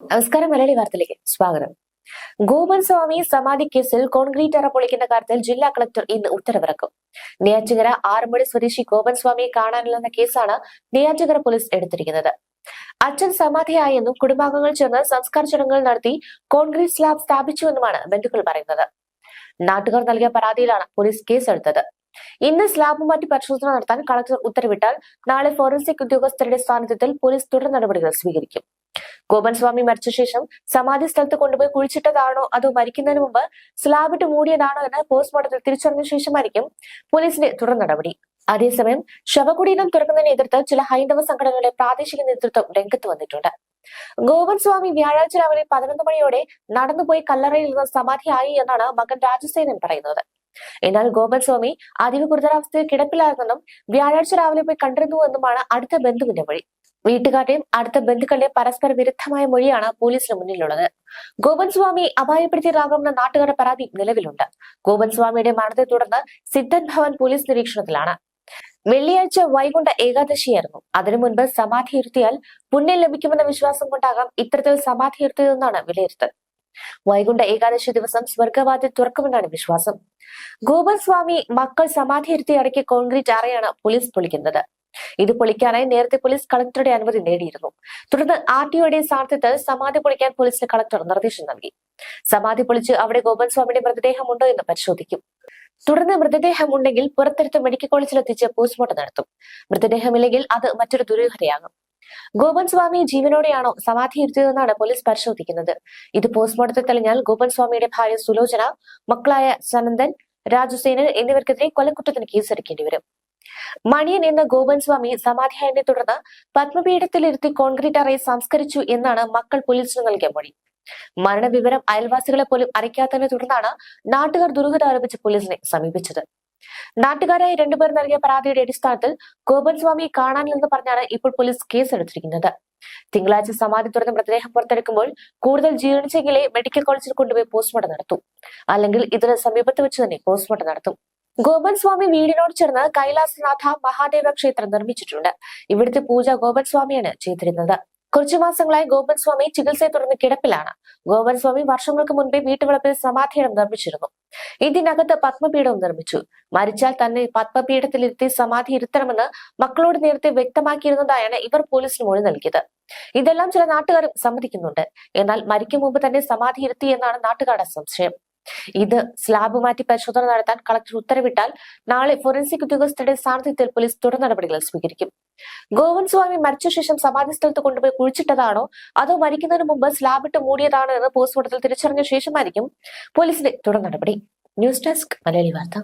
നമസ്കാരം മലയാളി വാർത്തയിലേക്ക് സ്വാഗതം. ഗോപൻ സ്വാമി സമാധി കേസിൽ കോൺക്രീറ്റ് അറ പൊളിക്കുന്ന കാര്യത്തിൽ ജില്ലാ കളക്ടർ ഇന്ന് ഉത്തരവിറക്കും. നെയ്യാറ്റിങ്കര ആറന്മുള സ്വദേശി ഗോപൻ സ്വാമിയെ കാണാനില്ലെന്ന കേസാണ് നെയ്യാറ്റിങ്കര പോലീസ് എടുത്തിരിക്കുന്നത്. അച്ഛൻ സമാധിയായെന്നും കുടുംബാംഗങ്ങൾ ചേർന്ന് സംസ്കാര ചടങ്ങുകൾ നടത്തി കോൺക്രീറ്റ് സ്ലാബ് സ്ഥാപിച്ചുവെന്നുമാണ് ബന്ധുക്കൾ പറയുന്നത്. നാട്ടുകാർ നൽകിയ പരാതിയിലാണ് പോലീസ് കേസെടുത്തത്. ഇന്ന് സ്ലാബ് മാറ്റി പരിശോധന നടത്താൻ കളക്ടർ ഉത്തരവിട്ടാൽ നാളെ ഫോറൻസിക് ഉദ്യോഗസ്ഥരുടെ സാന്നിധ്യത്തിൽ പോലീസ് തുടർ നടപടികൾ സ്വീകരിക്കും. ഗോപൻ സ്വാമി മരിച്ച ശേഷം സമാധി സ്ഥലത്ത് കൊണ്ടുപോയി കുഴിച്ചിട്ടതാണോ അതോ മരിക്കുന്നതിന് മുമ്പ് സ്ലാബിട്ട് മൂടിയതാണോ എന്ന് പോസ്റ്റ്മോർട്ടത്തിൽ തിരിച്ചറിഞ്ഞ ശേഷമായിരിക്കും പോലീസിന്റെ തുടർ നടപടി. അതേസമയം ശവകുടീരം തുറക്കുന്നതിനെ എതിർത്ത് ചില ഹൈന്ദവ സംഘടനകളുടെ പ്രാദേശിക നേതൃത്വം രംഗത്ത് വന്നിട്ടുണ്ട്. ഗോപൻ സ്വാമി വ്യാഴാഴ്ച രാവിലെ പതിനൊന്ന് മണിയോടെ നടന്നുപോയി കല്ലറയിൽ നിന്ന് സമാധിയായി എന്നാണ് മകൻ രാജസേനൻ പറയുന്നത്. എന്നാൽ ഗോപൻ സ്വാമി അതീവ ഗുരുതരാവസ്ഥയിൽ കിടപ്പിലായിരുന്നെന്നും വ്യാഴാഴ്ച രാവിലെ പോയി കണ്ടിരുന്നുവെന്നുമാണ് അടുത്ത ബന്ധുവിന്റെ മൊഴി വീട്ടുകാരുടെയും അടുത്ത ബന്ധുക്കളുടെയും പരസ്പര വിരുദ്ധമായ മൊഴിയാണ് പോലീസിന് മുന്നിലുള്ളത്. ഗോപൻ സ്വാമി അപായപ്പെടുത്തിയതാകുമെന്ന നാട്ടുകാരുടെ പരാതി നിലവിലുണ്ട്. ഗോപൻ സ്വാമിയുടെ മരണത്തെ തുടർന്ന് സിദ്ധൻ ഭവൻ പോലീസ് നിരീക്ഷണത്തിലാണ്. വെള്ളിയാഴ്ച വൈകുണ്ഠ ഏകാദശിയായിരുന്നു. അതിനു മുൻപ് സമാധി ഇരുത്തിയാൽ പുണ്യം ലഭിക്കുമെന്ന വിശ്വാസം കൊണ്ടാകാം ഇത്തരത്തിൽ സമാധി ഇരുത്തിയതെന്നാണ് വിലയിരുത്തൽ. വൈകുണ്ഠ ഏകാദശി ദിവസം സ്വർഗവാതിൽ തുറക്കുമെന്നാണ് വിശ്വാസം. ഗോപൻ സ്വാമി മക്കൾ സമാധി ഇരുത്തി അടക്കിയ കോൺക്രീറ്റ് അറയാണ് പോലീസ് പൊളിക്കുന്നത്. ഇത് പൊളിക്കാനായി നേരത്തെ പോലീസ് കളക്ടറുടെ അനുമതി നേടിയിരുന്നു. തുടർന്ന് ആർ ടിഒയുടെ സാന്നിധ്യത്തിൽ സമാധി പൊളിക്കാൻ പോലീസിന് കളക്ടർ നിർദ്ദേശം നൽകി. സമാധി പൊളിച്ച് അവിടെ ഗോപൻ സ്വാമിയുടെ മൃതദേഹം ഉണ്ടോ എന്ന് പരിശോധിക്കും. തുടർന്ന് മൃതദേഹം ഉണ്ടെങ്കിൽ പുറത്തെടുത്ത് മെഡിക്കൽ കോളേജിൽ എത്തിച്ച് പോസ്റ്റ്മോർട്ടം നടത്തും. മൃതദേഹമില്ലെങ്കിൽ അത് മറ്റൊരു ദുരൂഹതയാകും. ഗോപൻ സ്വാമി ജീവനോടെയാണോ സമാധി ഇരുത്തിയതെന്നാണ് പോലീസ് പരിശോധിക്കുന്നത്. ഇത് പോസ്റ്റ്മോർട്ടത്തിൽ തെളിഞ്ഞാൽ ഗോപൻ സ്വാമിയുടെ ഭാര്യ സുലോചന മക്കളായ സനന്ദൻ രാജുസേനൻ എന്നിവർക്കെതിരെ കൊലക്കുറ്റത്തിന് കേസെടുക്കേണ്ടി വരും. മണിയൻ എന്ന ഗോപൻ സ്വാമി സമാധിയായതിനെ തുടർന്ന് പത്മപീഠത്തിലിരുത്തി കോൺക്രീറ്റ് അറയെ സംസ്കരിച്ചു എന്നാണ് മക്കൾ പോലീസിന് നൽകിയ മൊഴി. മരണവിവരം അയൽവാസികളെ പോലും അറിയിക്കാത്തതിനെ തുടർന്നാണ് നാട്ടുകാർ ദുരൂഹത ആരോപിച്ച് പോലീസിനെ സമീപിച്ചത്. നാട്ടുകാരായ രണ്ടുപേർ നൽകിയ പരാതിയുടെ അടിസ്ഥാനത്തിൽ ഗോപൻ സ്വാമിയെ കാണാനില്ലെന്ന് പറഞ്ഞാണ് ഇപ്പോൾ പോലീസ് കേസെടുത്തിരിക്കുന്നത്. തിങ്കളാഴ്ച സമാധി തുറന്ന മൃതദേഹം പുറത്തെടുക്കുമ്പോൾ കൂടുതൽ ജീർണിച്ചെങ്കിലേ മെഡിക്കൽ കോളേജിൽ കൊണ്ടുപോയി പോസ്റ്റ്മോർട്ടം നടത്തും. അല്ലെങ്കിൽ ഇതിന് സമീപത്ത് വെച്ച് തന്നെ പോസ്റ്റ്മോർട്ടം നടത്തും. ഗോപൻ സ്വാമി വീടിനോട് ചേർന്ന് കൈലാസനാഥ മഹാദേവ ക്ഷേത്രം നിർമ്മിച്ചിട്ടുണ്ട്. ഇവിടുത്തെ പൂജ ഗോപൻ സ്വാമിയാണ് ചെയ്തിരുന്നത്. കുറച്ചു മാസങ്ങളായി ഗോപൻ സ്വാമി ചികിത്സയെ തുടർന്ന് കിടപ്പിലാണ്. ഗോപൻ സ്വാമി വർഷങ്ങൾക്ക് മുൻപേ വീട്ടുവളപ്പിൽ സമാധിയിടം നിർമ്മിച്ചിരുന്നു. ഇതിനകത്ത് പത്മപീഠവും നിർമ്മിച്ചു. മരിച്ചാൽ തന്നെ പത്മപീഠത്തിലിരുത്തി സമാധി ഇരുത്തണമെന്ന് മക്കളോട് നേരത്തെ വ്യക്തമാക്കിയിരുന്നതായാണ് ഇവർ പോലീസിന് മൊഴി നൽകിയത്. ഇതെല്ലാം ചില നാട്ടുകാരും സമ്മതിക്കുന്നുണ്ട്. എന്നാൽ മരിക്കും മുമ്പ് തന്നെ സമാധി ഇരുത്തി എന്നാണ് നാട്ടുകാരുടെ സംശയം. ഇത് സ്ലാബ് മാറ്റി പരിശോധന നടത്താൻ കളക്ടർ ഉത്തരവിട്ടാൽ നാളെ ഫോറൻസിക് ഉദ്യോഗസ്ഥരുടെ സാന്നിധ്യത്തിൽ പോലീസ് തുടർ നടപടികൾ സ്വീകരിക്കും. ഗോവൻ സ്വാമി മരിച്ച ശേഷം സമാധി സ്ഥലത്ത് കൊണ്ടുപോയി കുഴിച്ചിട്ടതാണോ? അതോ മരിക്കുന്നതിന് മുമ്പ് സ്ലാബിട്ട് മൂടിയതാണോ എന്ന് പോസ്റ്റ്മോർട്ടത്തിൽ തിരിച്ചറിഞ്ഞ ശേഷമായിരിക്കും പോലീസിന്റെ തുടർ നടപടി. ന്യൂസ് ഡെസ്ക് മലയാളി വാർത്ത.